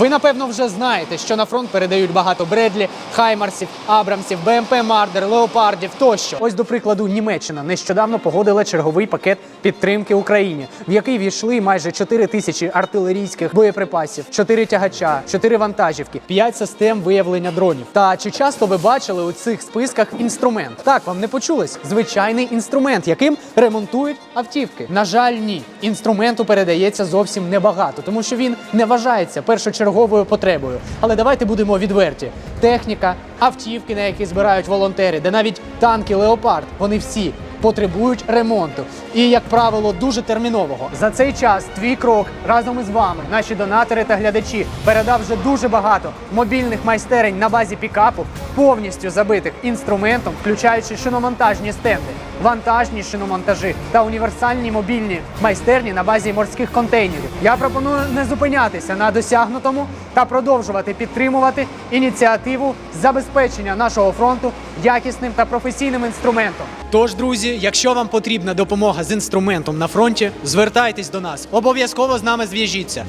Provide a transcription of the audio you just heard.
Ви напевно вже знаєте, що на фронт передають багато Бредлі, Хаймарсів, Абрамсів, БМП Мардер, Леопардів тощо. Ось до прикладу, Німеччина нещодавно погодила черговий пакет підтримки Україні, в який війшли майже 4 тисячі артилерійських боєприпасів, 4 тягача, 4 вантажівки, 5 систем виявлення дронів. Та чи часто ви бачили у цих списках інструмент? Так, вам не почулось? Звичайний інструмент, яким ремонтують автівки. На жаль, ні. Інструменту передається зовсім небагато, тому що він не вважається першочерговою потребою. Але давайте будемо відверті: техніка, автівки, на які збирають волонтери, де навіть танки Леопард, вони всі. Потребують ремонту і, як правило, дуже термінового. За цей час твій крок разом із вами, наші донатори та глядачі, передав вже дуже багато мобільних майстерень на базі пікапу, повністю забитих інструментом, включаючи шиномонтажні стенди, вантажні шиномонтажі та універсальні мобільні майстерні на базі морських контейнерів. Я пропоную не зупинятися на досягнутому та продовжувати підтримувати ініціативу забезпечення нашого фронту якісним та професійним інструментом. Тож, друзі, якщо вам потрібна допомога з інструментом на фронті, звертайтесь до нас. Обов'язково з нами зв'яжіться.